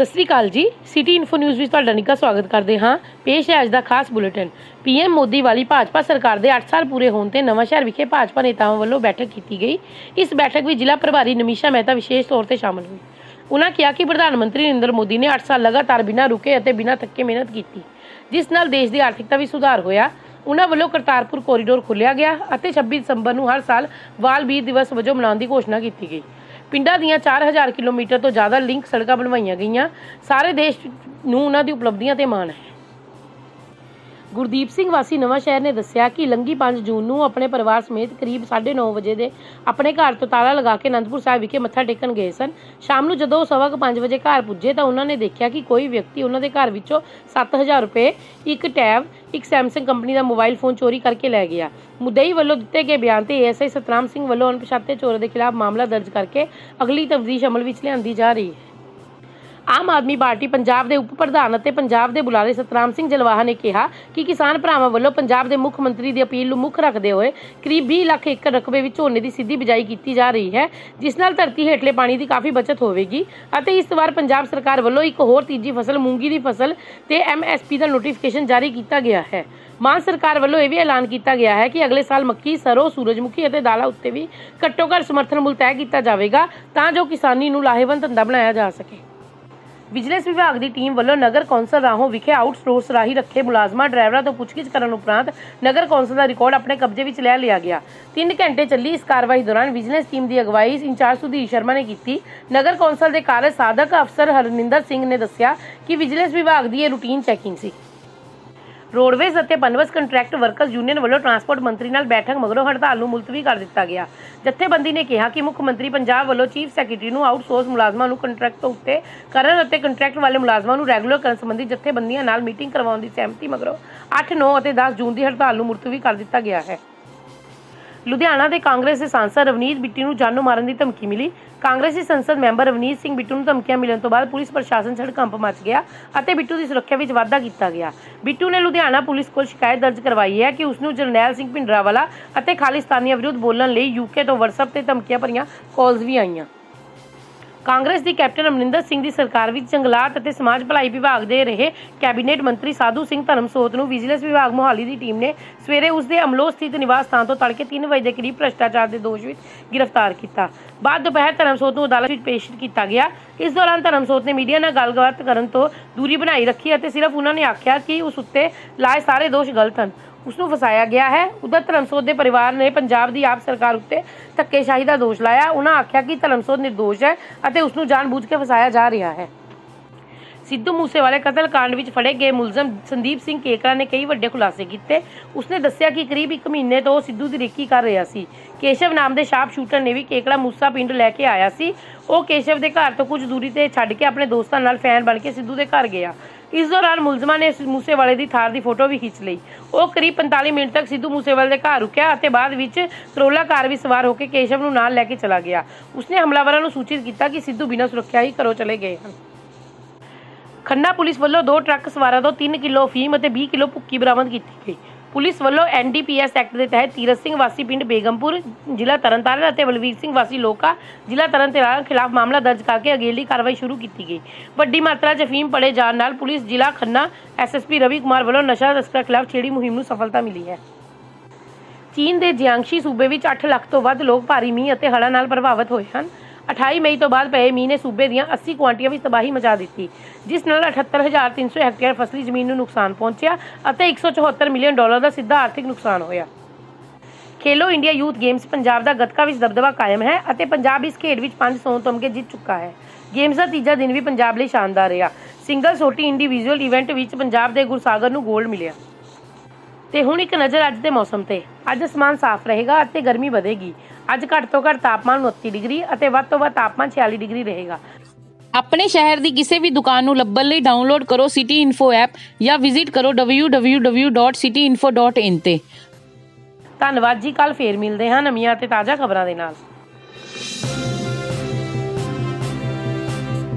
ਸਤਿ ਸ੍ਰੀ ਅਕਾਲ ਜੀ। City info news ਵਿੱਚ ਤੁਹਾਡਾ ਨਿੱਘਾ ਸਵਾਗਤ ਕਰਦੇ ਹਾਂ। ਪੇਸ਼ ਹੈ ਅੱਜ ਦਾ ਖਾਸ ਬੁਲੇਟਿਨ। ਪੀਐਮ ਮੋਦੀ ਵਾਲੀ ਭਾਜਪਾ ਸਰਕਾਰ ਦੇ 8 ਸਾਲ ਪੂਰੇ ਹੋਣ ਤੇ ਨਵਾਂਸ਼ਹਿਰ ਵਿਖੇ ਭਾਜਪਾ ਨੇਤਾਵਾਂ ਵੱਲੋਂ ਬੈਠਕ ਕੀਤੀ ਗਈ। ਇਸ ਬੈਠਕ ਵਿੱਚ ਜ਼ਿਲ੍ਹਾ ਪ੍ਰਭਾਰੀ ਨਮੀਸ਼ਾ ਮਹਿਤਾ ਵਿਸ਼ੇਸ਼ ਤੌਰ ਤੇ ਸ਼ਾਮਲ ਹੋਈ। ਉਨ੍ਹਾਂ ਕਿਹਾ ਕਿ ਪ੍ਰਧਾਨ ਮੰਤਰੀ ਨਰਿੰਦਰ ਮੋਦੀ ਨੇ 8 ਸਾਲ ਲਗਾਤਾਰ ਬਿਨਾਂ ਰੁਕੇ ਅਤੇ ਬਿਨਾਂ ਥੱਕੇ ਮਿਹਨਤ ਕੀਤੀ, ਜਿਸ ਨਾਲ ਦੇਸ਼ ਦੀ ਆਰਥਿਕਤਾ ਵਿੱਚ ਸੁਧਾਰ ਹੋਇਆ। ਉਨ੍ਹਾਂ ਵੱਲੋਂ ਕਰਤਾਰਪੁਰ ਕੋਰੀਡੋਰ ਖੋਲ੍ਹਿਆ ਗਿਆ ਅਤੇ 26 ਦਸੰਬਰ ਨੂੰ ਹਰ ਸਾਲ ਵਾਲ ਦਿਵਸ ਵਜੋਂ ਮਨਾਉਣ ਦੀ ਘੋਸ਼ਣਾ ਕੀਤੀ ਗਈ। ਪਿੰਡਾਂ ਦੀਆਂ 4000 ਕਿਲੋਮੀਟਰ ਤੋਂ ਜ਼ਿਆਦਾ ਲਿੰਕ ਸੜਕਾਂ ਬਣਵਾਈਆਂ ਗਈਆਂ। ਸਾਰੇ ਦੇਸ਼ ਨੂੰ ਉਹਨਾਂ ਦੀ ਉਪਲਬਧੀਆਂ ਤੇ ਮਾਣ ਹੈ। ਗੁਰਦੀਪ ਸਿੰਘ ਵਾਸੀ ਨਵਾਂ ਸ਼ਹਿਰ ਨੇ ਦੱਸਿਆ ਕਿ ਲੰਗੀ 5 ਜੂਨ ਨੂੰ ਆਪਣੇ ਪਰਿਵਾਰ ਸਮੇਤ ਕਰੀਬ 9:30 ਵਜੇ ਦੇ ਆਪਣੇ ਘਰ ਤੋਂ ਤਾਲਾ ਲਗਾ ਕੇ ਅਨੰਦਪੁਰ ਸਾਹਿਬ ਵਿਖੇ ਮੱਥਾ ਟੇਕਣ ਗਏ ਸਨ। ਸ਼ਾਮ ਨੂੰ ਜਦੋਂ ਉਹ ਸਵਾ ਕੁ 5 ਵਜੇ ਘਰ ਪੁੱਜੇ ਤਾਂ ਉਹਨਾਂ ਨੇ ਦੇਖਿਆ ਕਿ ਕੋਈ ਵਿਅਕਤੀ ਉਹਨਾਂ ਦੇ ਘਰ ਵਿੱਚੋਂ 7000 ਰੁਪਏ, ਇੱਕ ਟੈਬ, ਇੱਕ ਸੈਮਸੰਗ ਕੰਪਨੀ ਦਾ ਮੋਬਾਈਲ ਫੋਨ ਚੋਰੀ ਕਰਕੇ ਲੈ ਗਿਆ। ਮੁਦਈ ਵੱਲੋਂ ਦਿੱਤੇ ਗਏ ਬਿਆਨ ਤੇ ਏਐਸਆਈ ਸਤਨਾਮ ਸਿੰਘ ਵੱਲੋਂ ਅਣਪਛਾਤੇ ਚੋਰ ਦੇ ਖਿਲਾਫ ਮਾਮਲਾ ਦਰਜ ਕਰਕੇ ਅਗਲੀ ਤਫਤੀਸ਼ ਅਮਲ ਵਿੱਚ ਲਿਆਂਦੀ ਜਾ ਰਹੀ ਹੈ। ਆਮ ਆਦਮੀ ਪਾਰਟੀ ਪੰਜਾਬ ਦੇ ਉਪ ਪ੍ਰਧਾਨ ਅਤੇ ਪੰਜਾਬ ਦੇ ਬੁਲਾਰੇ ਸਤਨਾਮ ਸਿੰਘ ਜਲਵਾਹਾ ਨੇ ਕਿਹਾ ਕਿ ਕਿਸਾਨ ਭਰਾਵਾਂ ਵੱਲੋਂ ਪੰਜਾਬ ਦੇ ਮੁੱਖ ਮੰਤਰੀ ਦੀ ਅਪੀਲ ਨੂੰ ਮੁੱਖ ਰੱਖਦੇ ਹੋਏ ਕਰੀਬ 20 ਲੱਖ ਏਕੜ ਰਕਬੇ ਵਿੱਚ ਝੋਨੇ ਦੀ ਸਿੱਧੀ ਬਿਜਾਈ ਕੀਤੀ ਜਾ ਰਹੀ ਹੈ, ਜਿਸ ਨਾਲ ਧਰਤੀ ਹੇਠਲੇ ਪਾਣੀ ਦੀ ਕਾਫੀ ਬਚਤ ਹੋਵੇਗੀ ਅਤੇ ਇਸ ਵਾਰ ਪੰਜਾਬ ਸਰਕਾਰ ਵੱਲੋਂ ਇੱਕ ਹੋਰ ਤੀਜੀ ਫਸਲ ਮੂੰਗੀ ਦੀ ਫਸਲ ਤੇ ਐਮਐਸਪੀ ਦਾ ਨੋਟੀਫਿਕੇਸ਼ਨ ਜਾਰੀ ਕੀਤਾ ਗਿਆ ਹੈ। ਮਾਨ ਸਰਕਾਰ ਵੱਲੋਂ ਇਹ ਵੀ ਐਲਾਨ ਕੀਤਾ ਗਿਆ ਹੈ ਕਿ ਅਗਲੇ ਸਾਲ ਮੱਕੀ, ਸਰੋਂ, ਸੂਰਜਮੁਖੀ ਅਤੇ ਦਾਲਾਂ ਉੱਤੇ ਵੀ ਘੱਟੋ ਘੱਟ ਸਮਰਥਨ ਮੁੱਲ ਤੈਅ ਕੀਤਾ ਜਾਵੇਗਾ ਤਾਂ ਜੋ ਕਿਸਾਨੀ ਨੂੰ ਲਾਹੇਵੰਦ ਧੰਦਾ ਬਣਾਇਆ ਜਾ ਸਕੇ। ਵਿਜੀਲੈਂਸ ਵਿਭਾਗ ਦੀ ਟੀਮ ਵੱਲੋਂ ਨਗਰ ਕੌਂਸਲ ਰਾਹੋਂ ਵਿਖੇ ਆਊਟਸੋਰਸ ਰਾਹੀਂ ਰੱਖੇ ਮੁਲਾਜ਼ਮਾਂ, ਡਰਾਈਵਰਾਂ ਤੋਂ ਪੁੱਛਗਿੱਛ ਕਰਨ ਉਪਰੰਤ ਨਗਰ ਕੌਂਸਲ ਦਾ ਰਿਕਾਰਡ ਆਪਣੇ ਕਬਜ਼ੇ ਵਿੱਚ ਲੈ ਲਿਆ ਗਿਆ। 3 ਘੰਟੇ ਚੱਲੀ ਇਸ ਕਾਰਵਾਈ ਦੌਰਾਨ ਵਿਜੀਲੈਂਸ ਟੀਮ ਦੀ ਅਗਵਾਈ ਇੰਚਾਰਜ ਸੁਧੀਰ ਸ਼ਰਮਾ ਨੇ ਕੀਤੀ। ਨਗਰ ਕੌਂਸਲ ਦੇ ਕਾਰਜ ਸਾਧਕ ਅਫਸਰ ਹਰਨਿੰਦਰ ਸਿੰਘ ਨੇ ਦੱਸਿਆ ਕਿ ਵਿਜੀਲੈਂਸ ਵਿਭਾਗ ਦੀ ਇਹ ਰੂਟੀਨ ਚੈਕਿੰਗ ਸੀ। ਰੋਡਵੇਜ਼ ਅਤੇ ਪਨਵਸ ਕੰਟਰੈਕਟ ਵਰਕਰਸ ਯੂਨੀਅਨ ਵੱਲੋਂ ਟਰਾਂਸਪੋਰਟ ਮੰਤਰੀ ਨਾਲ ਬੈਠਕ ਮਗਰੋਂ ਹੜਤਾਲ ਨੂੰ ਮੁਲਤਵੀ ਕਰ ਦਿੱਤਾ ਗਿਆ। ਜਥੇਬੰਦੀ ਨੇ ਕਿਹਾ ਕਿ ਮੁੱਖ ਮੰਤਰੀ ਪੰਜਾਬ ਵੱਲੋਂ ਚੀਫ ਸੈਕਟਰੀ ਨੂੰ ਆਊਟਸੋਰਸ ਮੁਲਾਜ਼ਮਾਂ ਨੂੰ ਕੰਟਰੈਕਟ ਤੋਂ ਉੱਤੇ ਕਰਨ ਅਤੇ ਕੰਟਰੈਕਟ ਵਾਲੇ ਮੁਲਾਜ਼ਮਾਂ ਨੂੰ ਰੈਗੂਲਰ ਕਰਨ ਸੰਬੰਧੀ ਜਥੇਬੰਦੀਆਂ ਨਾਲ ਮੀਟਿੰਗ ਕਰਵਾਉਣ ਦੀ ਸਹਿਮਤੀ, ਮਗਰੋਂ 8 9 ਅਤੇ 10 ਜੂਨ ਦੀ ਹੜਤਾਲ ਨੂੰ ਮੁਲਤਵੀ ਕਰ ਦਿੱਤਾ ਗਿਆ ਹੈ। ਲੁਧਿਆਣਾ ਦੇ ਕਾਂਗਰਸ ਦੇ ਸਾਂਸਦ ਰਵਨੀਤ ਬਿੱਟੂ ਨੂੰ ਜਾਨੋਂ ਮਾਰਨ ਦੀ ਧਮਕੀ ਮਿਲੀ। ਕਾਂਗਰਸੀ ਸੰਸਦ ਮੈਂਬਰ ਰਵਨੀਤ ਸਿੰਘ ਬਿੱਟੂ ਨੂੰ ਧਮਕੀਆਂ ਮਿਲਣ ਤੋਂ ਬਾਅਦ ਪੁਲਿਸ ਪ੍ਰਸ਼ਾਸਨ ਛੜ ਕੰਪ ਮਚ ਗਿਆ ਅਤੇ ਬਿੱਟੂ ਦੀ ਸੁਰੱਖਿਆ ਵਿੱਚ ਵਾਧਾ ਕੀਤਾ ਗਿਆ। ਬਿੱਟੂ ਨੇ ਲੁਧਿਆਣਾ ਪੁਲਿਸ ਕੋਲ ਸ਼ਿਕਾਇਤ ਦਰਜ ਕਰਵਾਈ ਹੈ ਕਿ ਉਸ ਨੂੰ ਜਰਨੈਲ ਸਿੰਘ ਭਿੰਡਰਾਵਾਲਾ ਅਤੇ ਖਾਲਿਸਤਾਨੀਆਂ ਵਿਰੁੱਧ ਬੋਲਣ ਲਈ ਯੂਕੇ ਤੋਂ WhatsApp ਤੇ ਧਮਕੀਆਂ ਭਰੀਆਂ ਕਾਲਸ ਵੀ ਆਈਆਂ। ਕਾਂਗਰਸ ਦੀ ਕੈਪਟਨ ਅਮਰਿੰਦਰ ਸਿੰਘ ਦੀ ਸਰਕਾਰ ਵਿੱਚ ਜੰਗਲਾਤ ਅਤੇ ਸਮਾਜ ਭਲਾਈ ਵਿਭਾਗ ਦੇ ਰਹੇ ਕੈਬਨਿਟ ਮੰਤਰੀ ਸਾਧੂ ਸਿੰਘ ਧਰਮਸੋਤ ਨੂੰ ਵਿਜੀਲੈਂਸ ਵਿਭਾਗ ਮੋਹਾਲੀ ਦੀ ਟੀਮ ਨੇ ਸਵੇਰੇ ਉਸ ਦੇ ਅਮਲੋਹ ਸਥਿਤ ਨਿਵਾਸ ਸਥਾਨ ਤੋਂ ਤੜਕੇ 3 ਵਜੇ ਦੇ ਕਰੀਬ ਭ੍ਰਸ਼ਟਾਚਾਰ ਦੇ ਦੋਸ਼ ਵਿੱਚ ਗ੍ਰਿਫਤਾਰ ਕੀਤਾ। ਬਾਅਦ ਦੁਪਹਿਰ ਧਰਮਸੋਤ ਨੂੰ ਅਦਾਲਤ ਵਿੱਚ ਪੇਸ਼ ਕੀਤਾ ਗਿਆ। ਇਸ ਦੌਰਾਨ ਧਰਮਸੋਤ ਨੇ ਮੀਡੀਆ ਨਾਲ ਗੱਲਬਾਤ ਕਰਨ ਤੋਂ ਦੂਰੀ ਬਣਾਈ ਰੱਖੀ ਅਤੇ ਸਿਰਫ ਉਹਨਾਂ ਨੇ ਆਖਿਆ ਕਿ ਉਸ ਉੱਤੇ ਲਾਏ ਸਾਰੇ ਦੋਸ਼ ਗਲਤ ਹਨ। ਉਸ ਨੂੰ ਫਸਾਇਆ ਗਿਆ ਹੈ। ਉਧਰ ਧਰਮਸੋਤ ਦੇ ਪਰਿਵਾਰ ਨੇ ਪੰਜਾਬ ਦੀ ਆਪ ਸਰਕਾਰ ਉੱਤੇ ਧੱਕੇਸ਼ਾਹੀ ਦਾ ਦੋਸ਼ ਲਾਇਆ। ਉਹਨਾਂ ਆਖਿਆ ਕਿ ਧਰਮਸੋਤ ਨਿਰਦੋਸ਼ ਹੈ ਅਤੇ ਉਸ ਨੂੰ ਜਾਣਬੁੱਝ ਕੇ ਫਸਾਇਆ ਜਾ ਰਿਹਾ ਹੈ। ਸਿੱਧੂ ਮੂਸੇਵਾਲੇ ਕਤਲकांड ਵਿੱਚ ਫੜੇ ਗਏ ਮੁਲਜ਼ਮ ਸੰਦੀਪ ਸਿੰਘ ਕੇਕੜਾ ਨੇ ਕਈ ਵੱਡੇ ਖੁਲਾਸੇ ਕੀਤੇ। ਉਸਨੇ ਦੱਸਿਆ ਕਿ ਕਰੀਬ 1 ਮਹੀਨੇ ਤੋਂ ਉਹ ਸਿੱਧੂ ਦੀ ਰੇਕੀ ਕਰ ਰਿਹਾ ਸੀ। ਕੇਸ਼ਵ ਨਾਮ ਦੇ ਸ਼ਾਰਪ ਸ਼ੂਟਰ ਨੇ ਵੀ ਕੇਕੜਾ ਮੂਸਾ ਪਿੰਡ ਲੈ ਕੇ ਆਇਆ ਸੀ। ਉਹ ਕੇਸ਼ਵ ਦੇ ਘਰ ਤੋਂ ਕੁਝ ਦੂਰੀ ਤੇ ਛੱਡ ਕੇ ਆਪਣੇ ਦੋਸਤਾਂ ਨਾਲ ਫੈਨ ਬਣ ਕੇ ਸਿੱਧੂ ਦੇ ਘਰ ਗਿਆ। ਇਸ ਦੌਰਾਨ ਮੁਲਜ਼ਮਾਂ ਨੇ ਮੂਸੇਵਾਲੇ ਦੀ ਥਾਰ ਦੀ ਫੋਟੋ ਵੀ ਖਿੱਚ ਲਈ। ਉਹ ਕਰੀਬ 45 ਮਿੰਟ ਤੱਕ ਸਿੱਧੂ ਮੂਸੇਵਾਲੇ ਦੇ ਘਰ ਰੁਕਿਆ ਅਤੇ ਬਾਅਦ ਵਿੱਚ ਕਰੋਲਾ ਕਾਰ ਵੀ ਸਵਾਰ ਹੋ ਕੇ ਕੇਸ਼ਵ ਨੂੰ ਨਾਲ ਲੈ ਕੇ ਚਲਾ ਗਿਆ। ਉਸਨੇ ਹਮਲਾਵਰਾਂ ਨੂੰ ਸੂਚਿਤ ਕੀਤਾ ਕਿ ਸਿੱਧੂ ਬਿਨਾਂ ਸੁਰੱਖਿਆ ਹੀ ਘਰੋਂ ਚਲੇ ਗਏ ਹਨ। ਖੰਨਾ ਪੁਲਿਸ ਵੱਲੋਂ ਦੋ ਟਰੱਕ ਸਵਾਰਾਂ ਤੋਂ 3 ਕਿਲੋ ਅਫੀਮ ਅਤੇ 20 ਕਿਲੋ ਭੁੱਕੀ ਬਰਾਮਦ ਕੀਤੀ ਗਈ। ਪੁਲਿਸ ਵੱਲੋਂ ਐਨਡੀਪੀਐਸ ਐਕਟ ਦੇ ਤਹਿਤ ਤੀਰਥ ਸਿੰਘ ਵਾਸੀ ਪਿੰਡ ਬੇਗਮਪੁਰ, ਜ਼ਿਲ੍ਹਾ ਤਰਨਤਾਰਨ ਅਤੇ ਬਲਵੀਰ ਸਿੰਘ ਵਾਸੀ ਲੋਕਾ, ਜ਼ਿਲ੍ਹਾ ਤਰਨਤਾਰਨ ਖਿਲਾਫ ਮਾਮਲਾ ਦਰਜ ਕਰਕੇ ਅਗੇਲੀ ਕਾਰਵਾਈ ਸ਼ੁਰੂ ਕੀਤੀ ਗਈ। ਵੱਡੀ ਮਾਤਰਾ 'ਚ ਅਫੀਮ ਪੜੇ ਜਾਣ ਨਾਲ ਪੁਲਿਸ ਜ਼ਿਲ੍ਹਾ ਖੰਨਾ ਐਸਐਸਪੀ ਰਵੀ ਕੁਮਾਰ ਵੱਲੋਂ ਨਸ਼ਾ ਤਸਕਰਾਂ ਖਿਲਾਫ ਛੇੜੀ ਮੁਹਿੰਮ ਨੂੰ ਸਫਲਤਾ ਮਿਲੀ ਹੈ। ਚੀਨ ਦੇ ਜਿਆਂਗਸ਼ੀ ਸੂਬੇ ਵਿੱਚ 8 ਲੱਖ ਤੋਂ ਵੱਧ ਲੋਕ ਭਾਰੀ ਮੀਂਹ ਅਤੇ ਹੜ੍ਹਾਂ ਨਾਲ ਪ੍ਰਭਾਵਿਤ ਹੋਏ ਹਨ। 28 ਮਈ ਤੋਂ ਬਾਅਦ ਪਏ ਮੀਂਹ ਨੇ ਸੂਬੇ ਦੀਆਂ 80 ਕੁਆਂਟੀਆਂ ਵਿੱਚ ਤਬਾਹੀ ਮਚਾ ਦਿੱਤੀ, ਜਿਸ ਨਾਲ 78300 ਹੈਕਟੇਅਰ ਫਸਲੀ ਜ਼ਮੀਨ ਨੂੰ ਨੁਕਸਾਨ ਪਹੁੰਚਿਆ ਅਤੇ 174 ਮਿਲੀਅਨ ਡਾਲਰ ਦਾ ਸਿੱਧਾ ਆਰਥਿਕ ਨੁਕਸਾਨ ਹੋਇਆ। Khelo India youth games Punjab ਦਾ ਗੱਤਕਾ ਵਿੱਚ ਦਬਦਬਾ ਕਾਇਮ ਹੈ ਅਤੇ ਪੰਜਾਬ ਇਸ ਖੇਡ ਵਿੱਚ 5 ਸੋਨ ਤਮਗੇ ਜਿੱਤ ਚੁੱਕਾ ਹੈ। ਗੇਮਸ ਦਾ ਤੀਜਾ ਦਿਨ ਵੀ ਪੰਜਾਬ ਲਈ ਸ਼ਾਨਦਾਰ ਰਿਹਾ। ਸਿੰਗਲ ਛੋਟੀ ਇੰਡੀਵਿਜੂਅਲ ਇਵੈਂਟ ਵਿੱਚ ਪੰਜਾਬ ਦੇ ਗੁਰਸਾਗਰ ਨੂੰ 골ਡ ਮਿਲਿਆ। ਤੇ ਹੁਣ ਇੱਕ ਨਜ਼ਰ ਅੱਜ ਦੇ ਮੌਸਮ ਤੇ। ਅੱਜ ਅਸਮਾਨ ਸਾਫ਼ ਰਹੇਗਾ ਅਤੇ ਗਰਮੀ ਵਧੇਗੀ। ਅੱਜ ਘੱਟ ਤੋਂ ਘੱਟ ਤਾਪਮਾਨ 29 ਡਿਗਰੀ ਅਤੇ ਵੱਧ ਤੋਂ ਵੱਧ ਤਾਪਮਾਨ 46 ਡਿਗਰੀ ਰਹੇਗਾ। ਆਪਣੇ ਸ਼ਹਿਰ ਦੀ ਕਿਸੇ ਵੀ ਦੁਕਾਨ ਨੂੰ ਲੱਭਣ ਲਈ ਡਾਊਨਲੋਡ ਕਰੋ ਸਿਟੀ ਇਨਫੋ ਐਪ ਜਾਂ ਵਿਜ਼ਿਟ ਕਰੋ www.cityinfo.in ਤੇ। ਧੰਨਵਾਦ ਜੀ ਕੱਲ ਫੇਰ ਮਿਲਦੇ ਹਾਂ ਨਵੀਆਂ ਤੇ ਤਾਜ਼ਾ ਖਬਰਾਂ ਦੇ ਨਾਲ।